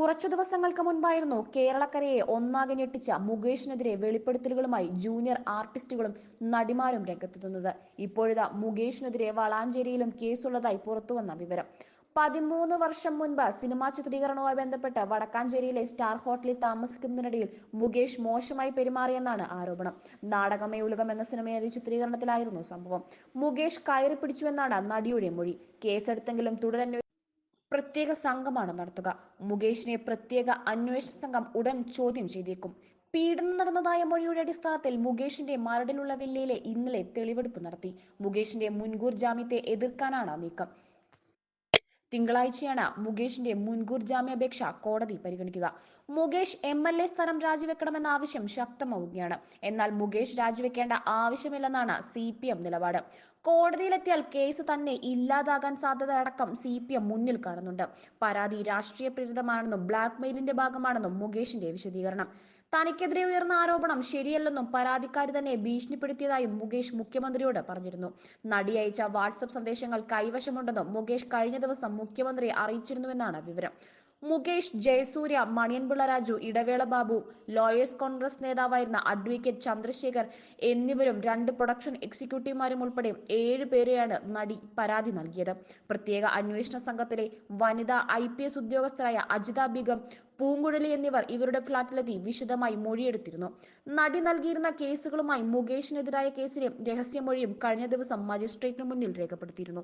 കുറച്ചു ദിവസങ്ങൾക്ക് മുൻപായിരുന്നു കേരളക്കരയെ ഒന്നാകെ ഞെട്ടിച്ച മുകേഷിനെതിരെ വെളിപ്പെടുത്തലുകളുമായി ജൂനിയർ ആർട്ടിസ്റ്റുകളും നടിമാരും രംഗത്തെത്തുന്നത് ഇപ്പോഴിതാ മുകേഷിനെതിരെ വളാഞ്ചേരിയിലും കേസുള്ളതായി പുറത്തുവന്ന വിവരം. പതിമൂന്ന് വർഷം മുൻപ് സിനിമാ ചിത്രീകരണവുമായി ബന്ധപ്പെട്ട് വടക്കാഞ്ചേരിയിലെ സ്റ്റാർ ഹോട്ടലിൽ താമസിക്കുന്നതിനിടയിൽ മുകേഷ് മോശമായി പെരുമാറിയെന്നാണ് ആരോപണം. നാടകമേ ഉലകം എന്ന സിനിമയിലെ ചിത്രീകരണത്തിലായിരുന്നു സംഭവം. മുകേഷ് കയറി പിടിച്ചുവെന്നാണ് നടിയുടെ മൊഴി. കേസെടുത്തെങ്കിലും തുടരന്വേഷണം പ്രത്യേക സംഘമാണ് നടത്തുക. മുകേഷിനെ പ്രത്യേക അന്വേഷണ സംഘം ഉടൻ ചോദ്യം ചെയ്തേക്കും. പീഡനം നടന്നതായ മൊഴിയുടെ അടിസ്ഥാനത്തിൽ മുകേഷിന്റെ മരടിലുള്ള വില്ലയിലെ ഇന്നലെ തെളിവെടുപ്പ് നടത്തി. മുകേഷിന്റെ മുൻകൂർ ജാമ്യത്തെ എതിർക്കാനാണ് നീക്കം. തിങ്കളാഴ്ചയാണ് മുകേഷിന്റെ മുൻകൂർ ജാമ്യാപേക്ഷ കോടതി പരിഗണിക്കുക. മുകേഷ് എം എൽ എ സ്ഥാനം രാജിവെക്കണമെന്ന ആവശ്യം ശക്തമാവുകയാണ്. എന്നാൽ മുകേഷ് രാജിവെക്കേണ്ട ആവശ്യമില്ലെന്നാണ് സി പി എം നിലപാട്. കോടതിയിലെത്തിയാൽ കേസ് തന്നെ ഇല്ലാതാകാൻ സാധ്യത അടക്കം സി പി എം മുന്നിൽ കാണുന്നുണ്ട്. പരാതി രാഷ്ട്രീയ പ്രേരിതമാണെന്നും ബ്ലാക്ക് മെയിലിന്റെ ഭാഗമാണെന്നും മുകേഷിന്റെ വിശദീകരണം. തനിക്കെതിരെ ഉയർന്ന ആരോപണം ശരിയല്ലെന്നും പരാതിക്കാരി തന്നെ ഭീഷണിപ്പെടുത്തിയതായും മുകേഷ് മുഖ്യമന്ത്രിയോട് പറഞ്ഞിരുന്നു. നടി അയച്ച വാട്സപ്പ് സന്ദേശങ്ങൾ കൈവശമുണ്ടെന്നും മുകേഷ് കഴിഞ്ഞ ദിവസം മുഖ്യമന്ത്രിയെ അറിയിച്ചിരുന്നുവെന്നാണ് വിവരം. മുകേഷ് ജയസൂര്യ മണിയൻപിള്ള രാജു ഇടവേള ബാബു ലോയേഴ്സ് കോൺഗ്രസ് നേതാവായിരുന്ന അഡ്വക്കേറ്റ് ചന്ദ്രശേഖർ എന്നിവരും രണ്ട് പ്രൊഡക്ഷൻ എക്സിക്യൂട്ടീവുമാരും ഉൾപ്പെടെ ഏഴ് പേരെയാണ് നടി പരാതി നൽകിയത്. പ്രത്യേക അന്വേഷണ സംഘത്തിലെ വനിതാ ഐ പി എസ് ഉദ്യോഗസ്ഥരായ അജിത ബിഗം പൂങ്കുഴലി എന്നിവർ ഇവരുടെ ഫ്ളാറ്റിലെത്തി വിശദമായി മൊഴിയെടുത്തിരുന്നു. നടി നൽകിയിരുന്ന കേസുകളുമായി മുകേഷിനെതിരായ കേസിലെ രഹസ്യമൊഴിയും കഴിഞ്ഞ ദിവസം മജിസ്ട്രേറ്റിന് മുന്നിൽ രേഖപ്പെടുത്തിയിരുന്നു.